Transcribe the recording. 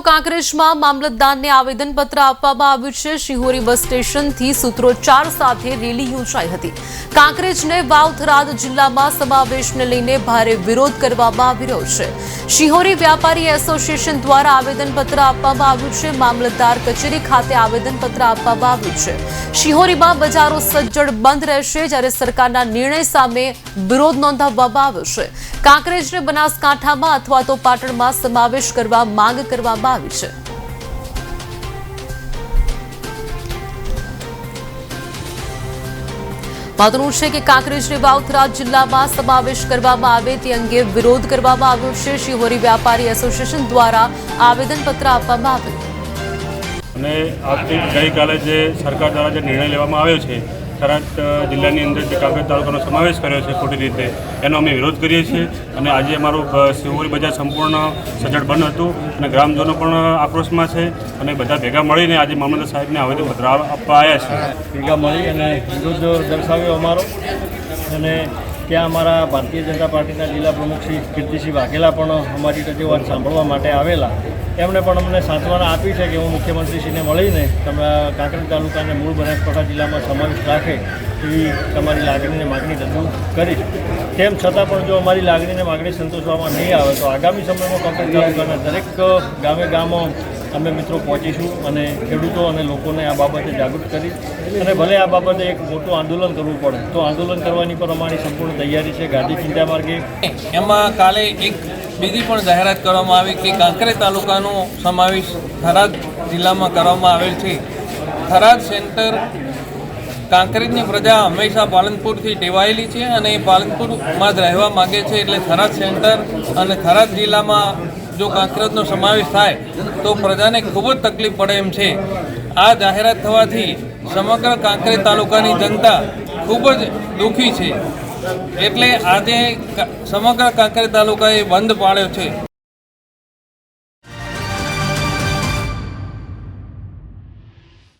કાંકરેજમાં મામલતદારને આવેદનપત્ર આપવામાં આવ્યું છે. શિહોરી બસ સ્ટેશનથી સૂત્રોચ્ચાર સાથે રેલી યોજાઈ હતી. કાંકરેજને વાવથરાદ જિલ્લામાં સમાવેશને લઈને ભારે વિરોધ કરવામાં આવી રહ્યો છે. શિહોરી વ્યાપારી એસોસિએશન દ્વારા આવેદનપત્ર આપવામાં આવ્યું છે. મામલતદાર કચેરી ખાતે આવેદનપત્ર આપવામાં આવ્યું છે. શિહોરીમાં બજારો સજ્જડ બંધ રહેશે જ્યારે સરકારના નિર્ણય સામે વિરોધ નોંધાવવામાં આવ્યો છે. કાંકરેજને બનાસકાંઠામાં અથવા તો પાટણમાં સમાવેશ કરવા માંગ કરવામાં આવી છે મહત્વનું છે કે કાંકરેજને વાવથરાજ જિલ્લામાં સમાવેશ કરવામાં આવે તે અંગે વિરોધ કરવામાં આવ્યો છે. શિહોરી વ્યાપારી એસોસિએશન દ્વારા આવેદનપત્ર આપવામાં આવ્યું. અને ગઈકાલે જે સરકાર દ્વારા જે નિર્ણય લેવામાં આવ્યો છે થરાદ જિલ્લાની અંદર જે કાંકરેજ તાલુકાનો સમાવેશ કર્યો છે ખોટી રીતે, એનો અમે વિરોધ કરીએ છીએ અને આજે અમારું શિવોરી બજાર સંપૂર્ણ સજ્જડ બંધ હતું અને ગ્રામજનો પણ આક્રોશમાં છે અને બધા ભેગા મળીને આજે મામલતદાર સાહેબને આવેદનપત્ર આપવા આવ્યા છે. ભેગા મળી અને વિરોધ દર્શાવ્યો અમારો અને ત્યાં અમારા ભારતીય જનતા પાર્ટીના જિલ્લા પ્રમુખ શ્રી કીર્તિસિંહ વાઘેલા પણ અમારી રજૂઆત સાંભળવા માટે આવેલા. એમણે પણ અમને સાંત્વના આપી છે કે હું મુખ્યમંત્રીશ્રીને મળીને તમે કાંકરેજ તાલુકાને મૂળ બનાસકાંઠા જિલ્લામાં સમાવેશ રાખે એવી તમારી લાગણીને માગણી રજૂ કરીશ તેમ છતાં પણ જો અમારી લાગણીને માગણી સંતોષવામાં નહીં આવે તો આગામી સમયમાં કાંકરેજ તાલુકાના દરેક ગામે ગામો અમે મિત્રો પહોંચીશું અને ખેડૂતો અને લોકોને આ બાબતે જાગૃત કરી અને ભલે આ બાબતે એક મોટું આંદોલન કરવું પડે, તો આંદોલન કરવાની પણ અમારી સંપૂર્ણ તૈયારી છે ગાંધી ચિંતા માર્ગે. એમાં કાલે એક બીજી પણ જાહેરાત કરવામાં આવી કે કાંકરે તાલુકાનો સમાવેશ થરાદ જિલ્લામાં કરવામાં આવેલ છે. થરાદ સેન્ટર કાંકરેજની પ્રજા હંમેશા પાલનપુરથી ટેવાયેલી છે અને એ પાલનપુરમાં જ રહેવા માગે છે એટલે થરાદ સેન્ટર અને થરાદ જિલ્લામાં જો કાંકરેજનો સમાવેશ થાય, તો પ્રજાને ખૂબ જ તકલીફ પડે એમ છે. આ જાહેરાત થવાથી સમગ્ર કાંકરેજ તાલુકાની જનતા ખૂબ જ દુઃખી છે. એટલે આજે સમગ્ર કાંકરેજ તાલુકાએ બંધ પાડ્યો છે.